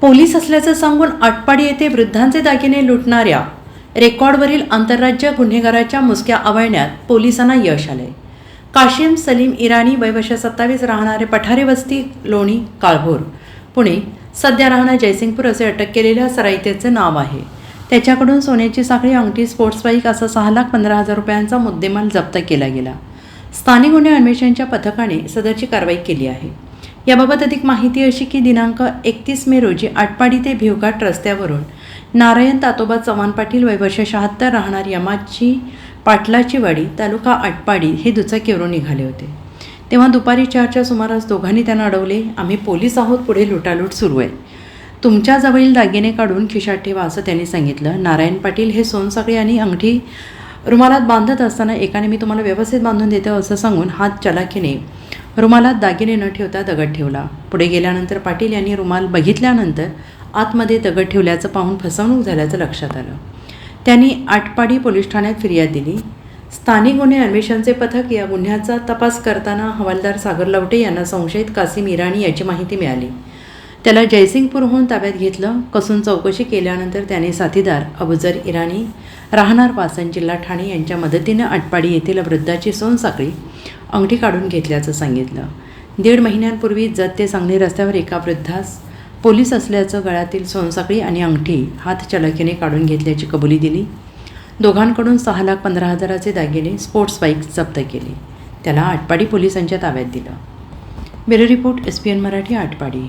Police असल्याचं सांगून आटपाडी येथे वृद्धांचे दागिने लुटणाऱ्या रेकॉर्डवरील आंतरराज्य गुन्हेगाराच्या मुसक्या आवळण्यात पोलिसांना यश आले. काशिम सलीम इराणी वयवर्ष सत्तावीस राहणारे पठारे वस्ती लोणी काळभोर. पुणे सध्या राहणार जयसिंगपूर असे अटक केलेल्या सराईतेचे नाव आहे. त्याच्याकडून सोन्याची साखळी अंगठी स्पोर्ट्स बाईक असा सहा लाख पंधरा हजार रुपयांचा मुद्देमाल जप्त केला गेला. स्थानिक गुन्हे अन्वेषणच्या पथकाने सदरची कारवाई केली आहे. याबाबत अधिक माहिती अशी की दिनांक एकतीस मे रोजी आटपाडी ते भिवघाट रस्त्यावरून नारायण तातोबा चव्हाण पाटील वयवर्ष शहात्तर राहणार यमाची पाटलाची वाडी तालुका आटपाडी हे दुचाकीवरून निघाले होते. तेव्हा दुपारी चारच्या सुमारास दोघांनी त्यांना अडवले. आम्ही पोलीस आहोत पुढे लुटालूट सुरू आहे. तुमच्याजवळील दागिने काढून खिशात ठेवा असं त्यांनी सांगितलं. नारायण पाटील हे सोनसाखळी आणि अंगठी रुमालात बांधत असताना एकाने मी तुम्हाला व्यवस्थित बांधून देतो असं सांगून हात चलाखीने रुमालात दागिने न ठेवता दगड ठेवला. पुढे गेल्यानंतर पाटील यांनी रुमाल बघितल्यानंतर आतमध्ये दगड ठेवल्याचं पाहून फसवणूक झाल्याचं लक्षात आलं. त्यांनी आटपाडी पोलीस ठाण्यात फिर्याद दिली. स्थानिक गुन्हे अन्वेषणचे पथक या गुन्ह्याचा तपास करताना हवालदार सागर लवटे यांना संशयित कासिम इराणी याची माहिती मिळाली. त्याला जयसिंगपूरहून ताब्यात घेतलं. कसून चौकशी केल्यानंतर त्याने साथीदार अबुजर इराणी राहणार वासन जिल्हा ठाणे यांच्या मदतीनं आटपाडी येथील वृद्धाची सोनसाखळी अंगठी काढून घेतल्याचं सांगितलं. दीड महिन्यांपूर्वी जत ते सांगली रस्त्यावर एका वृद्धास पोलीस असल्याचं गळ्यातील सोनसाखळी आणि अंगठी हातचलाखीने काढून घेतल्याची कबुली दिली. दोघांकडून सहा लाख पंधरा हजाराचे दागिने स्पोर्ट्स बाईक जप्त केली. त्याला आटपाडी पोलिसांच्या ताब्यात दिलं. Bureau report S P N Marathi Atpadi.